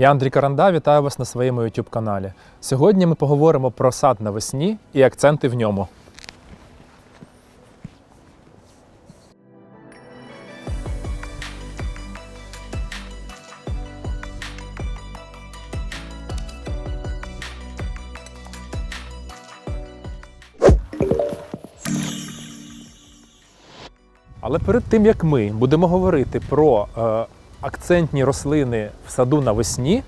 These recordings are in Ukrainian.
Я Андрій Каранда, вітаю вас на своєму YouTube каналі. Сьогодні ми поговоримо про сад навесні і акценти в ньому. Але перед тим як ми будемо говорити про е, акцентні рослини в саду навесні,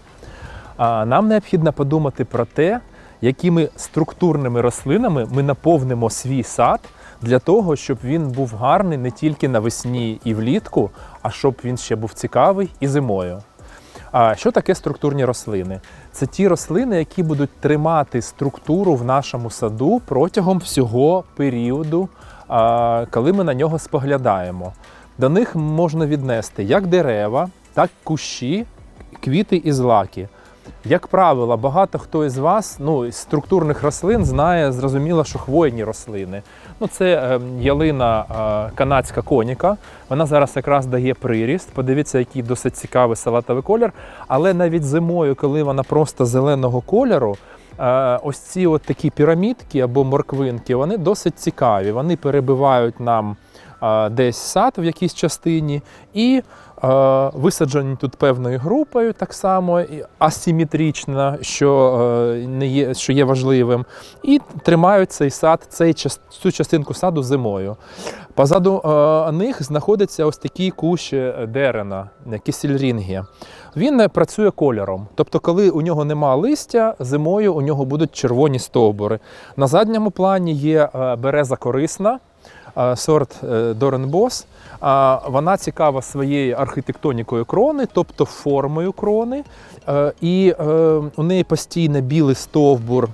нам необхідно подумати про те, якими структурними рослинами ми наповнимо свій сад для того, щоб він був гарний не тільки навесні і влітку, а щоб він ще був цікавий і зимою. А що таке структурні рослини? Це ті рослини, які будуть тримати структуру в нашому саду протягом всього періоду, коли ми на нього споглядаємо. До них можна віднести як дерева, так кущі, квіти і злаки. Як правило, багато хто із вас, ну, із структурних рослин знає зрозуміло, що хвойні рослини. Ну, це е, ялина е, канадська коніка. Вона зараз якраз дає приріст. Подивіться, який досить цікавий салатовий колір. Але навіть зимою, коли вона просто зеленого кольору, е, ось ці от такі пірамідки або морквинки, вони досить цікаві. Вони перебивають нам десь сад в якійсь частині і висаджені тут певною групою, так само асиметрично, що, е, не є, що є важливим, і тримають цей сад, цей, цю частинку саду зимою. Позаду е, них знаходиться ось такий кущ дерена, кісельрінгі. Він е, працює кольором. Тобто, коли у нього нема листя, зимою у нього будуть червоні стовбури. На задньому плані є береза корисна, сорт е, Доренбос. Вона цікава своєю архітектонікою крони, тобто формою крони. Е, І е, у неї постійно білий стовбур.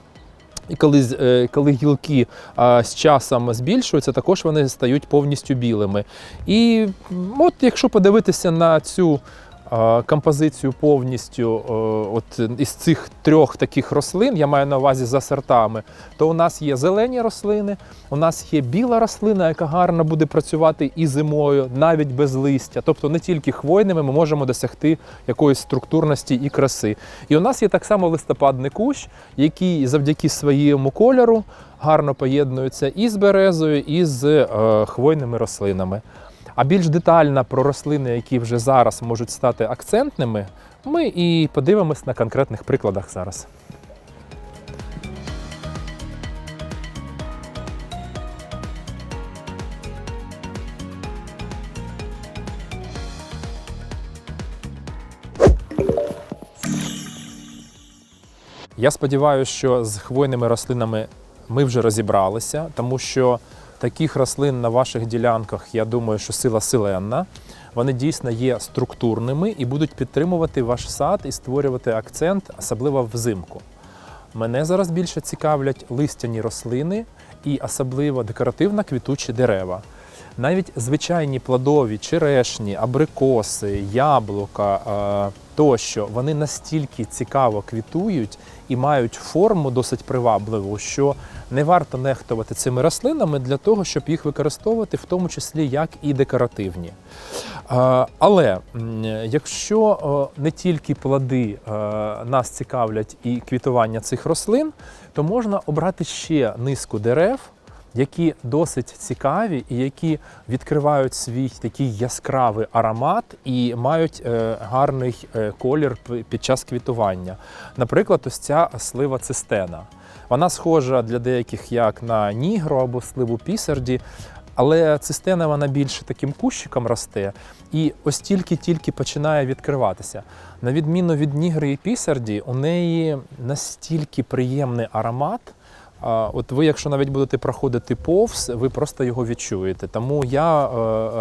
І коли, коли гілки а, з часом збільшуються, також вони стають повністю білими. І от якщо подивитися на цю композицію повністю е, от, із цих трьох таких рослин, я маю на увазі за сортами, то у нас є зелені рослини, у нас є біла рослина, яка гарно буде працювати і зимою, навіть без листя. Тобто не тільки хвойними ми можемо досягти якоїсь структурності і краси. І у нас є так само листопадний кущ, який завдяки своєму кольору гарно поєднується і з березою, і з е, хвойними рослинами. А більш детально про рослини, які вже зараз можуть стати акцентними, ми і подивимось на конкретних прикладах зараз. Я сподіваюся, що з хвойними рослинами ми вже розібралися, тому що таких рослин на ваших ділянках, я думаю, що сила силенна. Вони дійсно є структурними і будуть підтримувати ваш сад і створювати акцент, особливо взимку. Мене зараз більше цікавлять листяні рослини і особливо декоративно квітучі дерева. Навіть звичайні плодові, черешні, абрикоси, яблука е, тощо, вони настільки цікаво квітують і мають форму досить привабливу, що не варто нехтувати цими рослинами для того, щоб їх використовувати, в тому числі як і декоративні. Але якщо не тільки плоди е, нас цікавлять і квітування цих рослин, то можна обрати ще низку дерев, які досить цікаві і які відкривають свій такий яскравий аромат і мають е, гарний е, колір під час квітування. Наприклад, ось ця слива цистена. Вона схожа для деяких як на нігру або сливу пісарді, але цистена вона більше таким кущиком росте, і ось тільки-тільки починає відкриватися. На відміну від нігри і пісарді, у неї настільки приємний аромат. От ви, якщо навіть будете проходити повз, ви просто його відчуєте. Тому я е,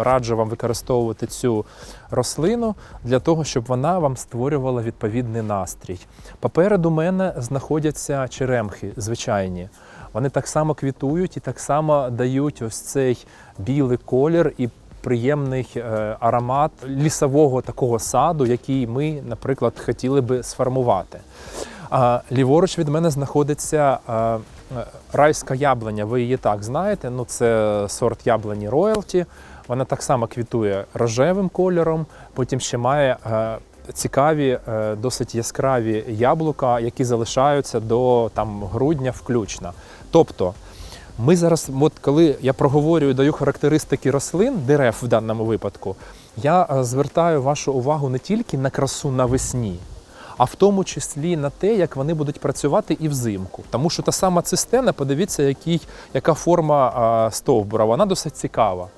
раджу вам використовувати цю рослину для того, щоб вона вам створювала відповідний настрій. Попереду мене знаходяться черемхи звичайні. Вони так само квітують і так само дають ось цей білий колір і приємний е, аромат лісового такого саду, який ми, наприклад, хотіли би сформувати. Ліворуч від мене знаходиться е, райська яблуня. Ви її так знаєте. Ну, це сорт яблуні роялті. Вона так само квітує рожевим кольором, потім ще має е, цікаві, е, досить яскраві яблука, які залишаються до там грудня включно. Тобто. Ми зараз, от коли я проговорюю, даю характеристики рослин, дерев в даному випадку, я е, звертаю вашу увагу не тільки на красу навесні, а в тому числі на те, як вони будуть працювати і взимку. Тому що та сама цистена, подивіться, який, яка форма стовбура, вона досить цікава.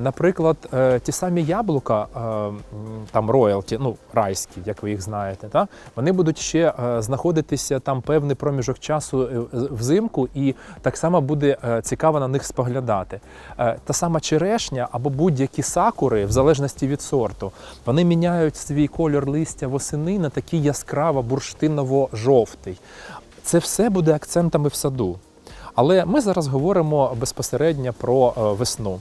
Наприклад, е, ті самі яблука, е, там роялті, ну райські, як ви їх знаєте, та? вони будуть ще е, знаходитися там певний проміжок часу взимку, і так само буде цікаво на них споглядати. Та сама черешня або будь-які сакури, в залежності від сорту, вони міняють свій кольор листя восени на такий яскраво бурштиново-жовтий. Це все буде акцентами в саду. Але ми зараз говоримо безпосередньо про е, весну.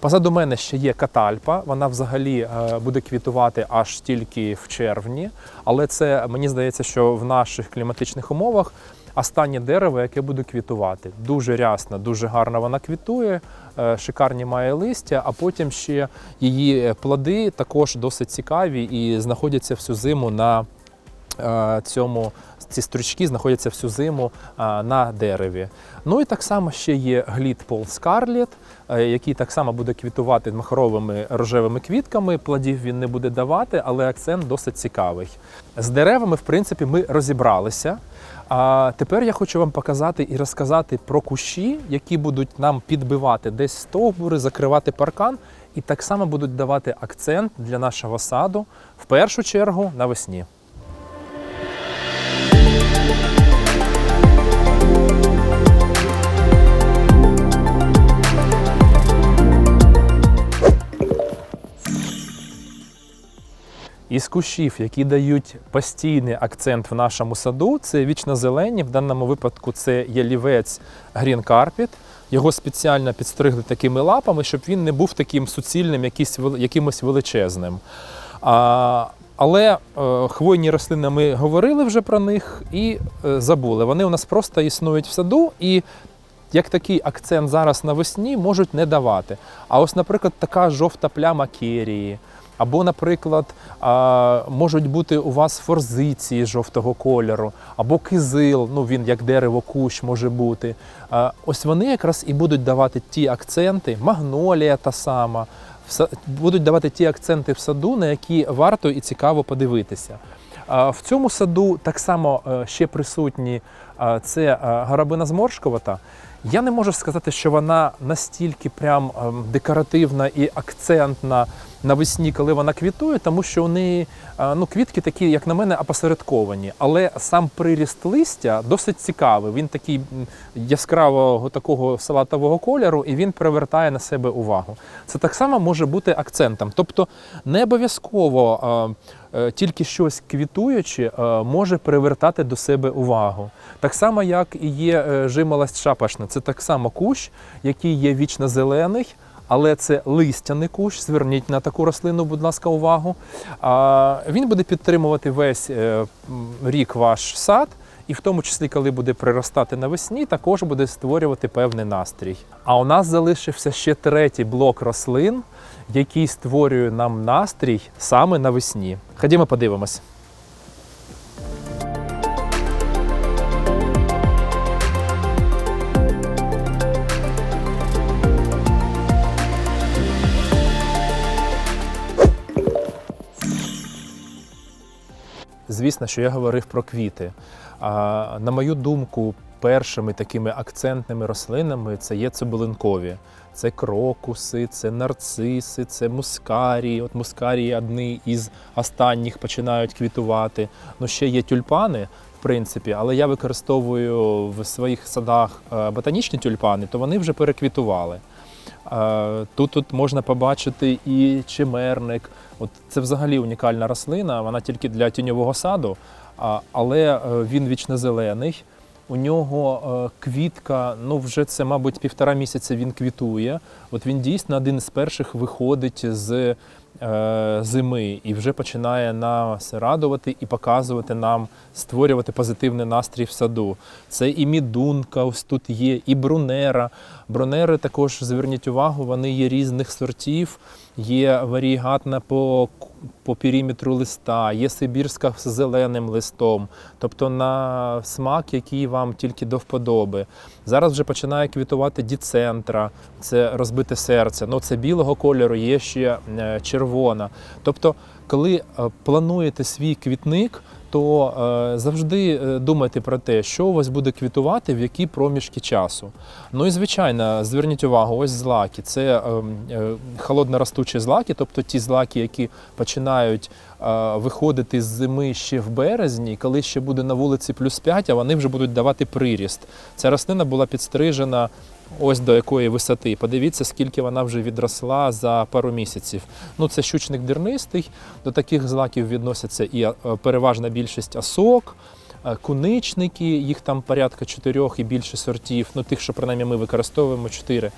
Позаду мене ще є катальпа. Вона взагалі е, буде квітувати аж тільки в червні. Але це мені здається, що в наших кліматичних умовах останнє дерево, яке буде квітувати. Дуже рясно, дуже гарно вона квітує, е, шикарні має листя, а потім ще її плоди також досить цікаві і знаходяться всю зиму на цьому. Ці стручки знаходяться всю зиму на дереві. Ну і так само ще є глід Пол Скарлет, е, який так само буде квітувати махровими рожевими квітками. Плодів він не буде давати, але акцент досить цікавий. З деревами, в принципі, ми розібралися. А тепер я хочу вам показати і розказати про кущі, які будуть нам підбивати десь стовбури, закривати паркан, і так само будуть давати акцент для нашого саду в першу чергу навесні. Із кущів, які дають постійний акцент в нашому саду, це вічно-зелені. В даному випадку це ялівець Carpet. Його спеціально підстригли такими лапами, щоб він не був таким суцільним, якимось величезним. А, але е, хвойні рослини ми говорили вже про них і е, забули. Вони у нас просто існують в саду і як такий акцент зараз навесні можуть не давати. А ось, наприклад, така жовта пляма керії. Або, наприклад, можуть бути у вас форзиції жовтого кольору, або кизил, ну він як дерево кущ може бути. Ось вони якраз і будуть давати ті акценти, магнолія та сама, будуть давати ті акценти в саду, на які варто і цікаво подивитися. В цьому саду так само е, ще присутні це е, горобина зморшковата. Я не можу сказати, що вона настільки прям ем, декоративна і акцентна навесні, коли вона квітує, тому що неї е, ну, квітки такі, як на мене, опосередковані. Але сам приріст листя досить цікавий. Він такий яскравого такого салатового кольору, і він привертає на себе увагу. Це так само може бути акцентом. Тобто не обов'язково е, е, тільки щось квітуюче е, може привертати до себе увагу. Так само, як і є жимолость шапошна. Це так само кущ, який є вічно зелений. Але це листяний кущ. Зверніть на таку рослину, будь ласка, увагу. Він буде підтримувати весь е, рік ваш сад, і в тому числі, коли буде приростати навесні, також буде створювати певний настрій. А у нас залишився ще третій блок рослин, який створює нам настрій саме навесні. Ходімо, подивимось. Звісно, що я говорив про квіти. А, на мою думку, першими такими акцентними рослинами це є цибулинкові. Це крокуси, це нарциси, це мускарії. От мускарії одні із останніх починають квітувати. Ну, ще є тюльпани, в принципі, але я використовую в своїх садах е, ботанічні тюльпани, то вони вже переквітували. Тут, тут можна побачити і чимерник. От це взагалі унікальна рослина, вона тільки для тіньового саду, але е, він вічно зелений. У нього е, квітка, ну вже це, мабуть, півтора місяця він квітує. От він дійсно один з перших виходить з зими і вже починає нас радувати і показувати нам, створювати позитивний настрій в саду. Це і мідунка, ось тут є, і брунера. Брунери також зверніть увагу, вони є різних сортів. Є варігатна по, по периметру листа, є сибірська з зеленим листом, тобто на смак, який вам тільки до вподоби. Зараз вже починає квітувати діцентра, це розбите серце. Ну, це білого кольору, є ще е, червона. Тобто, коли е, плануєте свій квітник, то е, завжди е, думайте про те, що у вас буде квітувати, в які проміжки часу. Ну і звичайно, зверніть увагу, ось злаки. Це е, е, холодноростучі злаки, тобто ті злаки, які починають виходити з зими ще в березні, коли ще буде на вулиці плюс 5, а вони вже будуть давати приріст. Ця рослина була підстрижена ось до якої висоти. Подивіться, скільки вона вже відросла за пару місяців. Ну, це щучник дернистий. До таких злаків відносяться і переважна більшість осок. Е, Куничники, їх там порядка чотирьох і більше сортів, ну тих, що принаймні ми використовуємо чотири.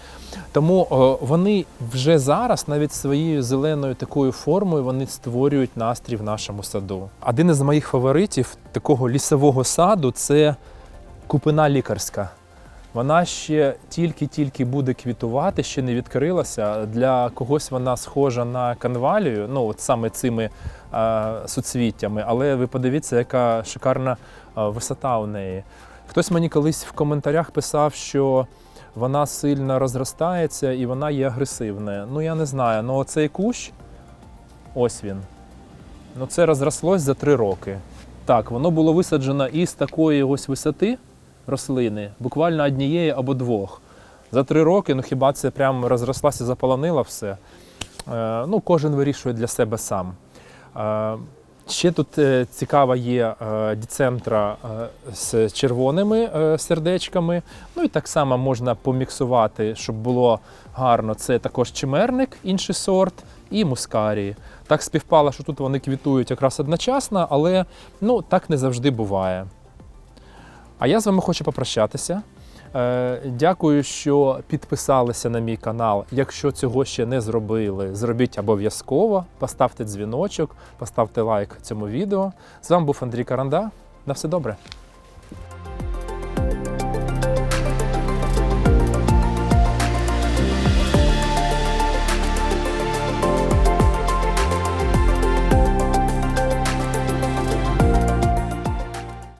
Тому е, вони вже зараз, навіть своєю зеленою такою формою, вони створюють настрій в нашому саду. Один із моїх фаворитів такого лісового саду це купина лікарська. Вона ще тільки-тільки буде квітувати, ще не відкрилася. Для когось вона схожа на канвалію, ну от саме цими е, суцвіттями. Але ви подивіться, яка шикарна е, висота у неї. Хтось мені колись в коментарях писав, що вона сильно розростається і вона є агресивною. Ну я не знаю. Ну оцей кущ, ось він. Ну це розрослось за три роки. Так, воно було висаджено із такої ось висоти рослини, буквально однієї або двох. За три роки, ну хіба це прям розрослася, заполонила все. Е, ну, кожен вирішує для себе сам. Е, ще тут е, цікава є діцентра з червоними сердечками. Ну і так само можна поміксувати, щоб було гарно. Це також чимерник, інший сорт, і мускарії. Так співпало, що тут вони квітують якраз одночасно, але ну, так не завжди буває. А я з вами хочу попрощатися. Е, Дякую, що підписалися на мій канал. Якщо цього ще не зробили, зробіть обов'язково. Поставте дзвіночок, поставте лайк цьому відео. З вами був Андрій Каранда. На все добре.